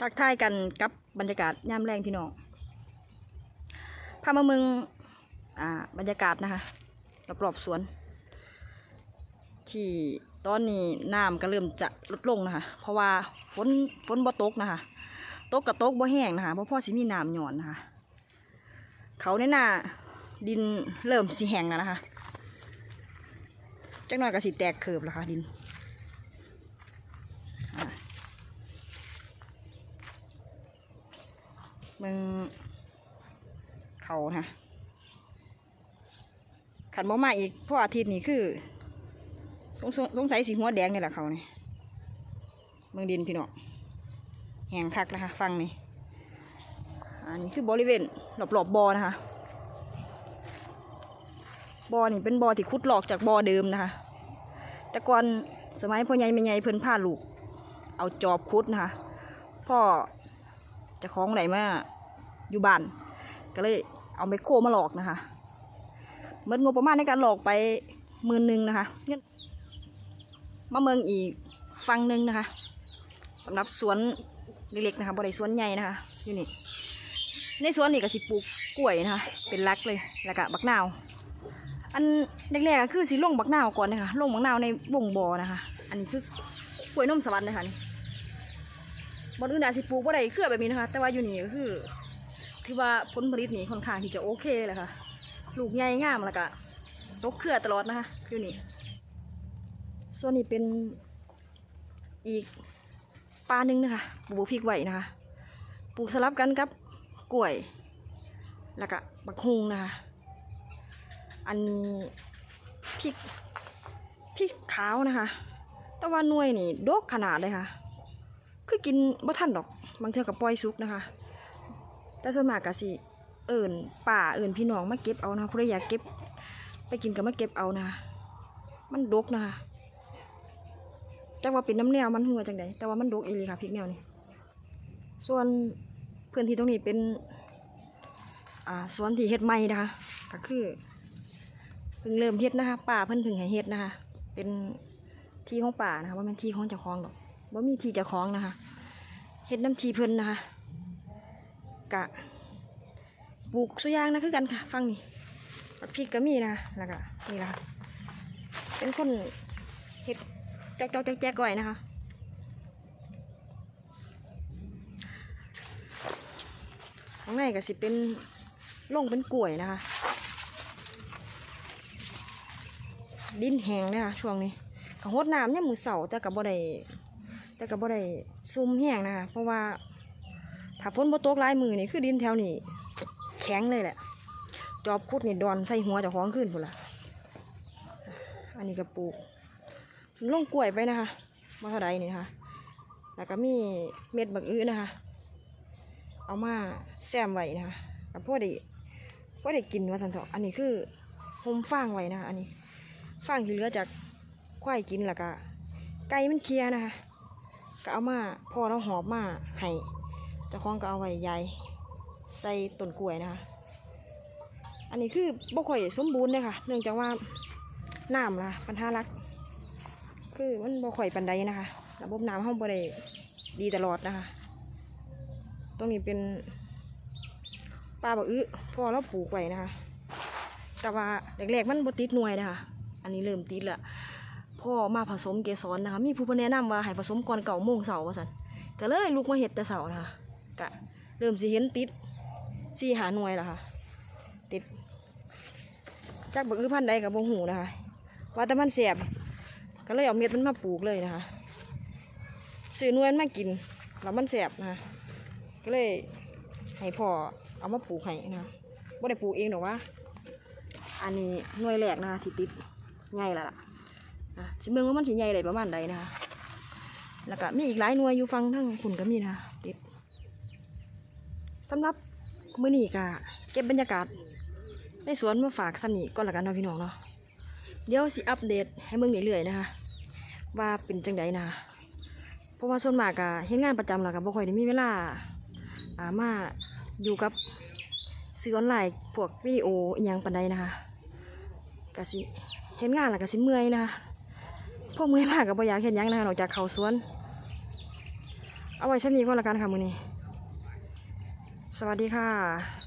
ทักทายกันกับบรรยากาศย่ามแรงพี่น้องพามาเมืองอ่าบรรยากาศนะคะรอบๆสวน ที่ตอนนี้น้ำก็เริ่มจะลดลงนะคะ เพราะว่าฝนฝนบ่ตกนะคะตกกับตกบ่แห้งนะคะเพราะพ่อสิมีน้ำหย่อนนะคะ เขาในหน้าดินเริ่มสิแห้งแล้วนะคะจักหน่อยก็สิแตกเคิบแล้วค่ะดิน มึงเขานะขันบ่มาอีกเพราะอาทิตย์นี้คือสงสงสงสัยสีหัวแดงนี่แหละเขานี่เมืองดินพี่น้องแหงคักนะคะ ฟังนี่อันนี้คือบริเวณรอบๆบบอนะคะบอนี่เป็นบอที่ขุดหลอกจากบอเดิมนะคะ แต่ก่อนสมัยพ่อใหญ่แม่ใหญ่เพิ่นพาลูก เอาจอบขุดนะคะพ่อ จะคล้องไหนมาอยู่บ้าน ก็เลยเอาไมโครมาหลอกนะคะเมื่องบประมาณในการหลอกไปหมื่นหนึ่งนะคะเงินมาเมืองอีกฟังหนึ่งนะคะสำหรับสวนเล็กๆนะคะบริสวนใหญ่นะคะอยู่นี่ในสวนนี่ก็สิปลูกกล้วยนะคะเป็นรักเลยแล้วก็บักนาว อันแรกๆก็คือสิลงบักนาวก่อนนะคะลงบักนาวในวงบอนะคะ อันนี้คือกล้วยนมสวรรค์นะคะนี่ บอนอื่นอาจสิปลูกบ่ได้เครือแบบนี้นะคะ แต่ว่าอยู่นี่ก็คือคือว่าผลผลิตนี่ค่อนข้างที่จะโอเคเลยค่ะลูกใหญ่งามแล้วก็ตกเครือตลอดนะคะอยู่นี่ส่วนนี้เป็นอีกปลาหนึ่งนะคะปลูกพริกไว้นะคะปลูกสลับกันกับกล้วย แล้วก็บักฮุงนะคะ อันนี้พริกพริกขาวนะคะ แต่ว่าหน่วยนี่ดกขนาดเลยค่ะ คือกินบ่ทันดอก บางเทื่อกับปล่อยซุกนะคะ แต่ส่วนมากก็สิ เอิ่นป่าเอิ่นพี่น้องมาเก็บเอานะคะผู้ใดอยากเก็บ ไปกินก็มาเก็บเอานะคะมันดกนะคะจักว่าเป็นน้ำแนวมันหัวจังใดแต่ว่ามันดกอีหลีค่ะพริกแนวนี้ส่วนพื้นที่ตรงนี้เป็น อ่าสวนที่เฮ็ดใหม่นะคะ ก็คือเพิ่งเริ่มเฮ็ดนะคะ ป่าเพิ่นเพิ่งให้เฮ็ดนะคะ เป็นที่ของป่านะคะว่าเป็นที่ของเจ้าของดอก ว่ามีทีจะคล้องนะคะเฮ็ดน้ำทีเพิ่นนะคะ กะปลูกสุยางนะคือกันค่ะ ฟังนี่บักพริกก็มีนะแล้วก็นี่นะคะเป็นคนเฮ็ดจอกจอกแจ๊กก่อยนะคะข้างในก็สิเป็นล่งเป็นกล้วยนะคะ ดินแห้งเลยค่ะช่วงนี้ก็หดน้ำเนี่ยมมือเสาแต่กับบ่ได้ แต่ก็บ่ได้ซุ่มแห้งนะคะ เพราะว่าถ้าฝนบ่ตกหลายมือนี่คือดินแถวนี้แข็งเลยแหละ จอบคุดนี่ดอนใส่หัวจ้าของขึ้นพุ่นละอันนี้ก็ปลูกลงกล้วยไปนะคะมาเท่าไรนี่นะคะแล้วก็มีเม็ดบักอื้อนะคะ เอามาแซมไว้นะคะกับพวกได้พวกได้กินว่าสันเถอะอันนี้คือโฮมฟางไว้นะคะอันนี้ฟางที่เหลือจากควายกินแล้วก็ไก่มันเคลียนะคะ ก็เอามาพอเราหอบมาให้เจ้าของก็เอาไว้ยายใส่ต้นกล้วยนะคะอันนี้คือบ่ค่อยสมบูรณ์เลยค่ะ เนื่องจากว่าน้ำล่ะปัญหาลัก คือมันบ่ค่อยปันใดนะคะระบบน้ำห้องบ่ได้ดีตลอดนะคะ ตรงนี้เป็นปลาบะอึพอเราปลูกไว้นะคะ แต่ว่าแรกๆมันบ่ติดหน่วยนะคะ อันนี้เริ่มติดและ พ่อมาผสมเกสรนะคะ มีผู้พันแนะนำว่าให้ผสมก่อนเก่าโมงเสาร์ว่าซั่นก็เลยลุกมาเฮ็ดแต่เสาร์นะคะก็เริ่มสิเห็นติดสี่หาหน่วยแล้วค่ะ ติดจากบะอึพันธุ์ใดกับบ่หูนะคะ ว่าแต่มันเสียบก็เลยเอาเม็ดมันมาปลูกเลยนะคะซื้อหน่วยมากินแล้วมันเสียบนะคะก็เลยให้พ่อเอามาปลูกให้นะคะบ่ได้ปลูกเองหรอกว่า อันนี้หน่วยแรกนะคะที่ติดใหญ่แล้วล่ะ อะสิเบิ่งว่ามันสิใหญ่ได้ประมาณใดนะคะ แล้วก็มีอีกหลายหน่วยอยู่ฟังทั้งคุณก็มีนะคะติดสำหรับมื้อนี้ก็เก็บบรรยากาศในสวนมาฝากสำนีก่อนละกันเนาะพี่น้องเนาะ เดี๋ยวสิอัปเดตให้เบิ่งเรื่อยๆนะคะ ว่าเป็นจังใดนะคะเพราะว่าส่วนมากอะเฮ็ดงานประจำแล้วก็บ่ค่อยได้มีเวลาอ่ามาอยู่กับสื่อออนไลน์พวกวิดีโออหยังปานใดนะคะก็สิเฮ็ดงานแล้วก็สิเมื่อยนะคะ พวกมือมากกับบ่อยากเห็นยังนะคะนอกจากเขาสวน เอาไว้ชั้นนี้ก็แล้วกันค่ะมือนี้ สวัสดีค่ะ